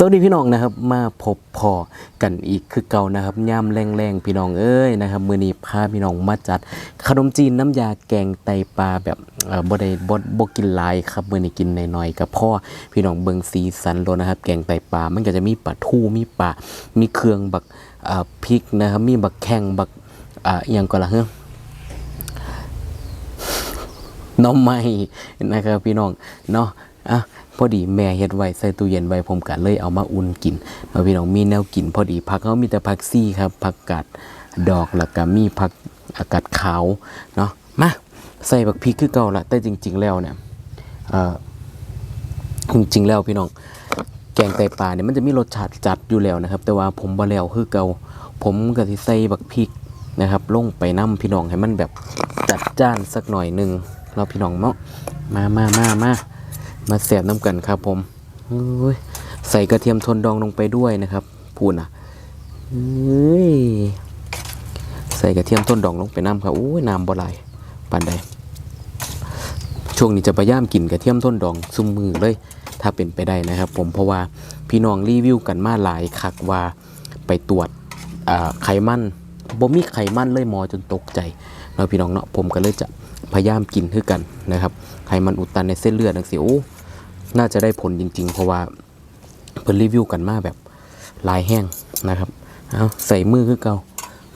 สวัสดีพี่น้องนะครับมาพบพอกันอีกคือเก่านะครับย่ำแรงๆพี่น้องเอ้ยนะครับมือนี้พาพี่น้องมาจัด ขนมจีนน้ำยาแกงไตปลาแบบเอ่อบ่ได้บ่บ่กินหลายครับมือนี้กินหน่อยๆกับพ่อพี่น้องเบิงสีสันโลนะครับ แกงไตปลามันก็จะมีปลาทูมีปลามีเครื่องบักเอ่อพริกนะครับมีบักแข้งบักอ่าอหยังก็ละเฮ้อน้องไม้นะครับพี่น้องเนาะอะ พอดีแม่เฮ็ดไว้ใส่ตู้เย็นไว้ผมก็เลยเอามาอุ่นกินเอาพี่น้องมีแนวกินพอดีผักเขามีแต่ผักซี่ครับผักกาดดอกแล้วก็มีผักอากาศขาวเนาะมาใส่บักพริกคือเก่าละแต่จริง ๆ แล้วเนี่ยจริงๆแล้วพี่น้องแกงไตปลาเนี่ยมันจะมีรสชาติจัดอยู่แล้วนะครับ แต่ว่าผมบ่แล้วคือเก่าผมก็สิใส่บักพริกนะครับ ลงไปน้ำพี่น้องให้มันแบบจัดจ้านสักหน่อยหนึ่งเราพี่น้องเนาะมามามามา มาเสียบน้ำกันครับผมเอ้ยใส่กระเทียมทนดองลงไปด้วยนะครับพูนะเอ้ยใส่กระเทียมทนดองลงไปน้ำครับโอ้ยน้ำบ่ไหลายปานใดช่วงนี้จะพยายามกินกระเทียมต้นดองซุมมือเลย ถ้าเป็นไปได้นะครับ ผมเพราะว่าพี่น้องรีวิวกันมาหลายคักว่าไปตรวจไขมันบ่มีไขมันเลยหมอจนตกใจแล้วพี่น้องเนาะผมก็เลยจะพยายามกินคือกันนะครับไขมันอุดตันในเส้นเลือดนังสิโอ้ น่าจะได้ผลจริง ๆ เพราะว่าเพิ่นรีวิวกันมาแบบลายแห้งนะครับเอาใส่มือคือเก่า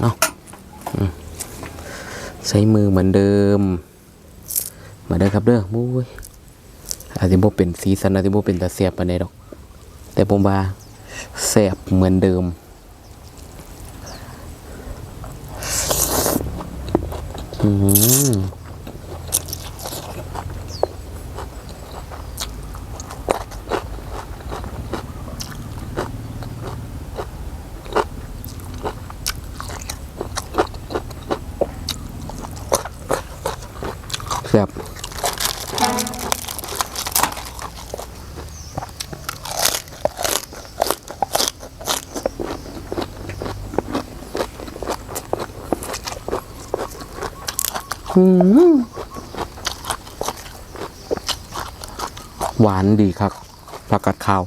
เนาะใส่มือเหมือนเดิม มาเด้อครับเด้อมุ้ยอาจจะบ่เป็นสีสันอาจจะบ่เป็นตาเสียบปานใดดอก แต่ผมว่าแซ่บเหมือนเดิม อืม แซ่บหวานดีครับผักกัดขาว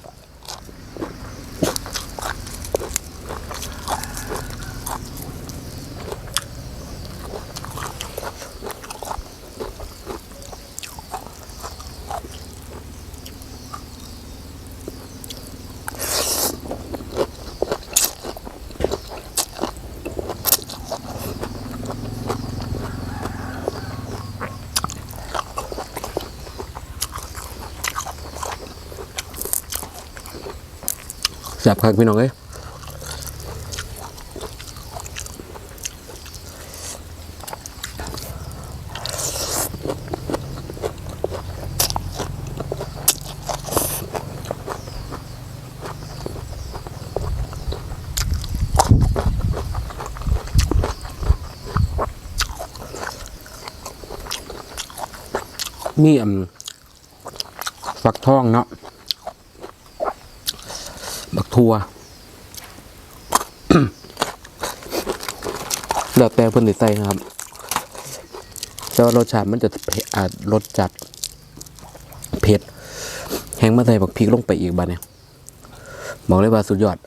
แซ่บครับพี่น้องเอ้ยมีอ่ำฟักทองเนาะ ทัวแล้วแต่เพิ่นใส่นะครับ แต่ว่ารสชาติมันจะเอาจรสจัดเผ็ด แห้งมาใส่บักพริกลงไปอีกบ้านเนี่ย บอกเลยว่าสุดยอด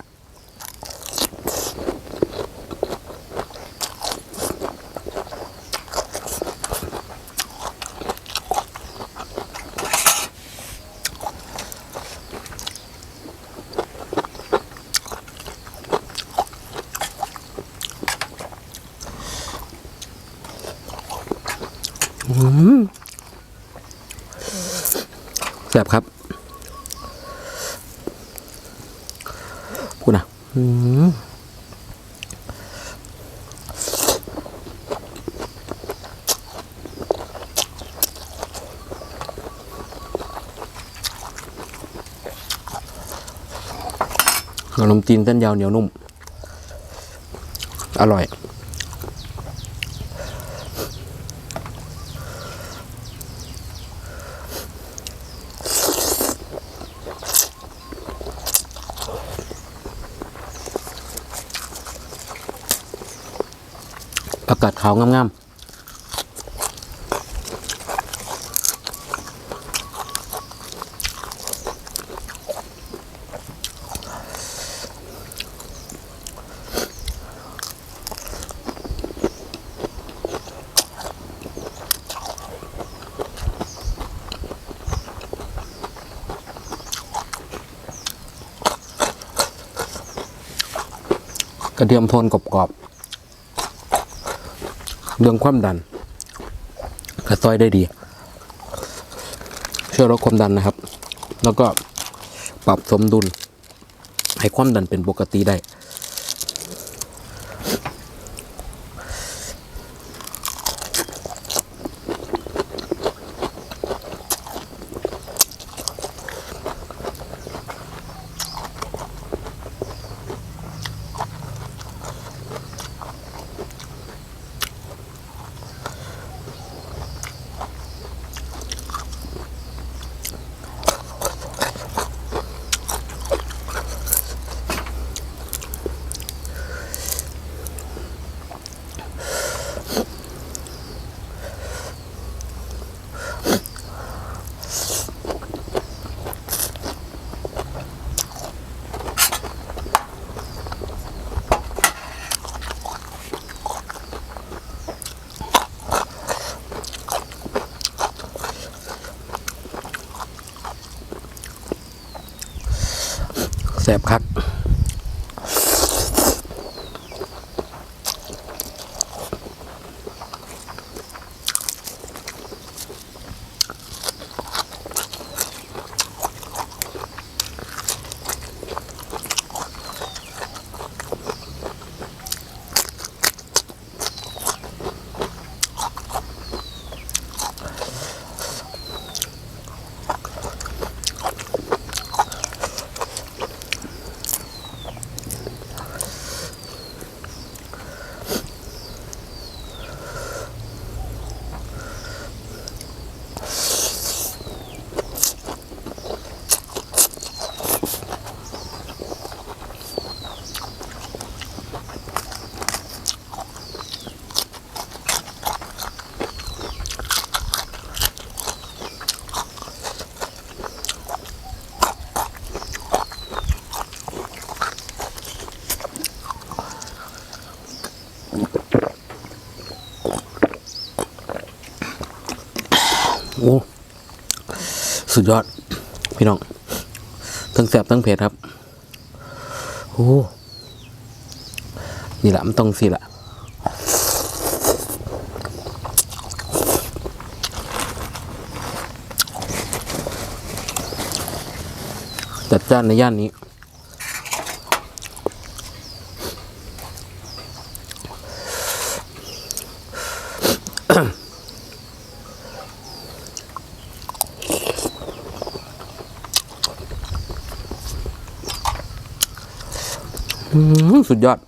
ซ่บครับพูดนะขนมจีนเส้นยาวเหนียวนุ่ม อร่อย ผักกาดขาวงามกระเทียมโทนกรอบๆ เรื่องความดันกระซอยได้ดี ช่วยลดความดันนะครับ แล้วก็ปรับสมดุล ให้ความดันเป็นปกติได้ แสบคัก โอ้ สุดยอด พี่น้องทั้งแสบทั้งเผ็ดครับโอ้นี่แหละมันต้องสิละจัดจ้านในย่านนี้ สุดยอด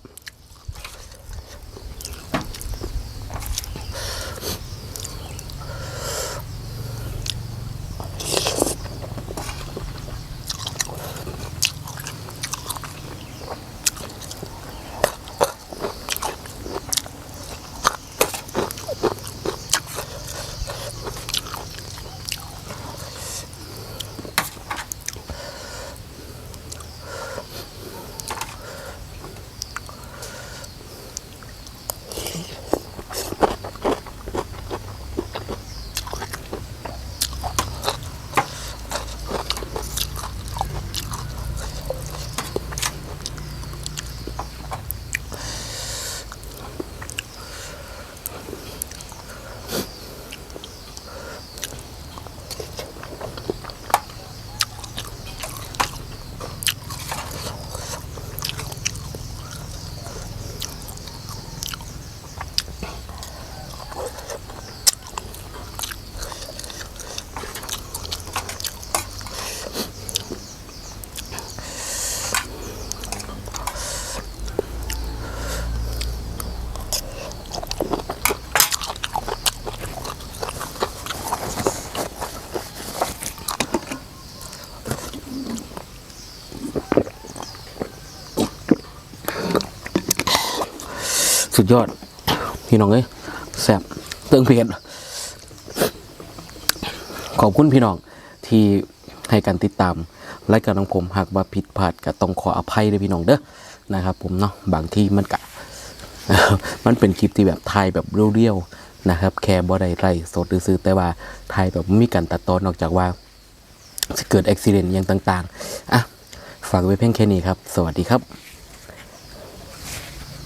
ยอด พี่น้องเอ้ยแซ่บเติงเพียนขอบคุณพี่น้องที่ให้การติดตามรายการของผมหากว่าผิดพลาดก็ต้องขออภัยด้วยพี่น้องเด้อนะครับ ผมเนาะบางที่มันกะมันเป็นคลิปที่แบบถ่ายแบบเรียวๆนะครับ แค่บ่ได้ไล่สดซื้อแต่ว่าถ่ายแบบไม่มีการตัดตอนนอกจากว่าจะเกิดอุบิเหตุอย่างต่าง ๆอะฝากไว้เพียงแค่นี้ครับ สวัสดีครับ